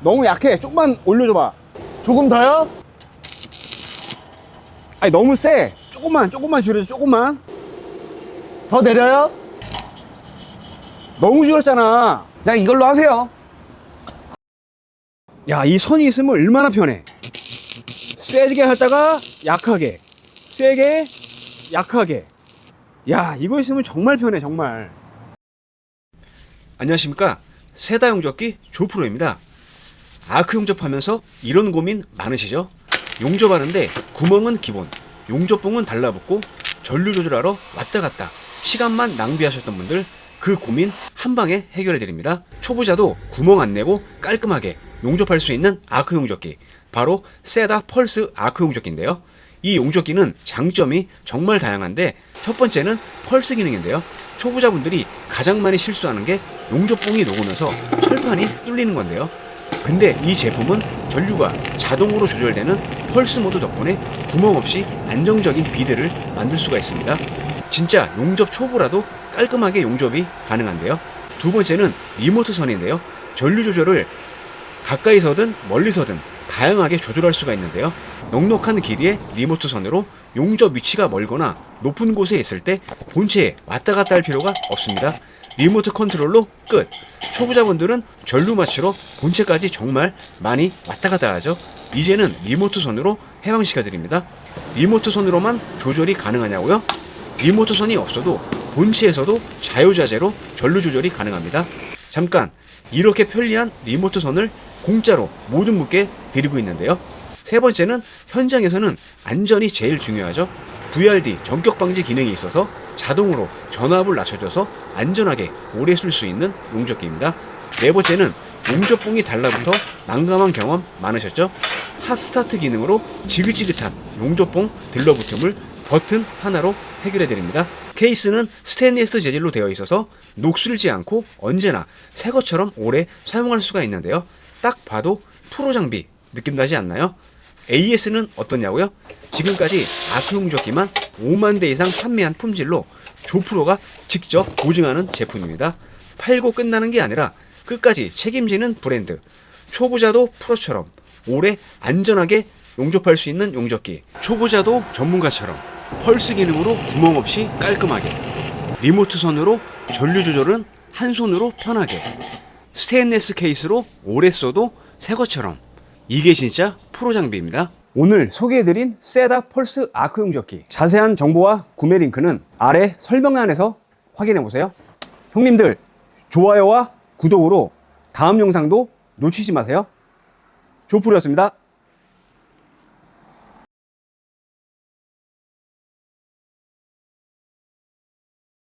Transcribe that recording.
너무 약해. 조금만 올려줘봐. 조금 더요? 아니, 너무 세. 조금만, 조금만 줄여줘, 조금만. 더 내려요? 너무 줄였잖아. 그냥 이걸로 하세요. 야, 이 선이 있으면 얼마나 편해. 세게 하다가 약하게. 세게, 약하게. 야, 이거 있으면 정말 편해, 정말. 안녕하십니까. 세다 용접기 조프로입니다. 아크 용접하면서 이런 고민 많으시죠? 용접하는데 구멍은 기본, 용접봉은 달라붙고 전류 조절하러 왔다 갔다 시간만 낭비하셨던 분들 그 고민 한 방에 해결해 드립니다. 초보자도 구멍 안 내고 깔끔하게 용접할 수 있는 아크 용접기 바로 세다 펄스 아크 용접기인데요. 이 용접기는 장점이 정말 다양한데 첫 번째는 펄스 기능인데요. 초보자분들이 가장 많이 실수하는 게 용접봉이 녹으면서 철판이 뚫리는 건데요. 근데 이 제품은 전류가 자동으로 조절되는 펄스 모드 덕분에 구멍 없이 안정적인 비드를 만들 수가 있습니다. 진짜 용접 초보라도 깔끔하게 용접이 가능한데요. 두 번째는 리모트 선인데요. 전류 조절을 가까이서든 멀리서든 다양하게 조절할 수가 있는데요. 넉넉한 길이의 리모트 선으로 용접 위치가 멀거나 높은 곳에 있을 때 본체에 왔다 갔다 할 필요가 없습니다. 리모트 컨트롤로 끝. 초보자분들은 전류 맞추러 본체까지 정말 많이 왔다 갔다 하죠. 이제는 리모트 선으로 해방시켜 드립니다. 리모트 선으로만 조절이 가능하냐고요? 리모트 선이 없어도 본체에서도 자유자재로 전류 조절이 가능합니다. 잠깐 이렇게 편리한 리모트 선을 공짜로 모든 분께 드리고 있는데요. 세 번째는 현장에서는 안전이 제일 중요하죠. VRD 전격 방지 기능이 있어서 자동으로 전압을 낮춰줘서 안전하게 오래 쓸 수 있는 용접기입니다. 네 번째는 용접봉이 달라붙어 난감한 경험 많으셨죠? 핫스타트 기능으로 지긋지긋한 용접봉 들러붙음을 버튼 하나로 해결해 드립니다. 케이스는 스테인리스 재질로 되어 있어서 녹슬지 않고 언제나 새 것처럼 오래 사용할 수가 있는데요. 딱 봐도 프로 장비 느낌 나지 않나요? AS는 어떠냐고요? 지금까지 아크 용접기만 5만 대 이상 판매한 품질로 조프로가 직접 보증하는 제품입니다. 팔고 끝나는 게 아니라 끝까지 책임지는 브랜드. 초보자도 프로처럼 오래 안전하게 용접할 수 있는 용접기. 초보자도 전문가처럼 펄스 기능으로 구멍 없이 깔끔하게. 리모트 선으로 전류 조절은 한 손으로 편하게. 스테인레스 케이스로 오래 써도 새 것처럼. 이게 진짜 프로 장비입니다. 오늘 소개해드린 세다 펄스 아크 용접기 자세한 정보와 구매 링크는 아래 설명란에서 확인해보세요. 형님들 좋아요와 구독으로 다음 영상도 놓치지 마세요. 조프로였습니다.